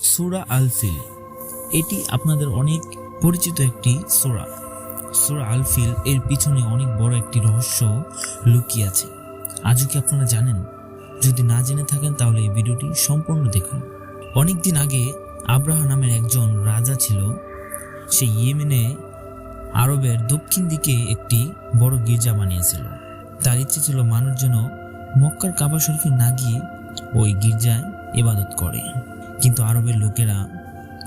সুরা আলফিল। এটি আপনাদের অনেক পরিচিত একটি সুরা। সুরা আলফিল এর পিছনে অনেক বড় একটি রহস্য লুকিয়ে আছে। আজও কি আপনারা জানেন? যদি না জেনে থাকেন, তাহলে এই ভিডিওটি সম্পূর্ণ দেখুন। অনেক দিন আগে আব্রাহা নামের একজন রাজা ছিল। সে ইয়েমেনে আরবের দক্ষিণ দিকে একটি বড় গির্জা বানিয়েছিল। তার ইচ্ছে ছিল মানুষ যেন মক্কার কাবা শরীফে না গিয়ে ওই গির্জায় ইবাদত করে। লোকেরা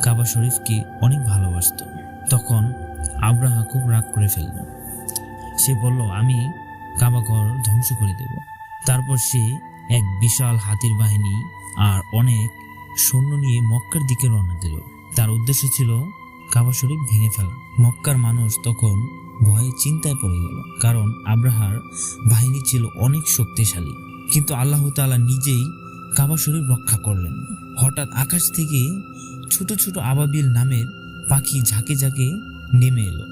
কাবা শরীফকে অনেক ভালোবাসত। তখন আব্রাহা খুব রাগ করে ফেলল। সে বলল, আমি কাবাঘর ধ্বংস করে দেব। তারপর সে এক বিশাল হাতির বাহিনী আর অনেক সৈন্য নিয়ে মক্কার দিকে রওনা দিল। তার উদ্দেশ্য ছিল কাবা শরীফ ভেঙে ফেলা। মক্কার মানুষ তখন ভয়ে চিন্তায় পড়ে গেল, কারণ আব্রাহার বাহিনী ছিল অনেক শক্তিশালী। কিন্তু আল্লাহ তাআলা নিজেই কাবা শরীফ রক্ষা করলেন। হঠাৎ আকাশ থেকে ছোট ছোট আবাবিল নামের পাখি ঝাঁকে ঝাঁকে নেমে এলো।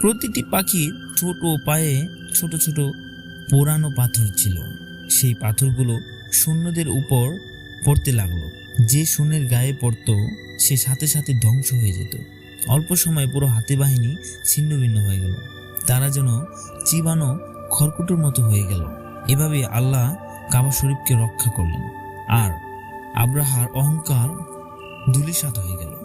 প্রতিটি পাখির ছোট পায়ে ছোট ছোট পোড়ানো পাথর ছিল। সেই পাথরগুলো সৈন্যদের উপর পড়তে লাগল। যে সৈন্যের গায়ে পড়তো, সে সাথে সাথে ধ্বংস হয়ে যেত। অল্প সময় পুরো হাতি বাহিনী ছিন্নভিন্ন হয়ে গেল। তারা যেন চিবানো খড়কুটোর মতো হয়ে গেল। এভাবে আল্লাহ কাবা শরীফকে রক্ষা করলেন। আর আব্রাহার অহংকার ধুলিসাত হয়ে গেল।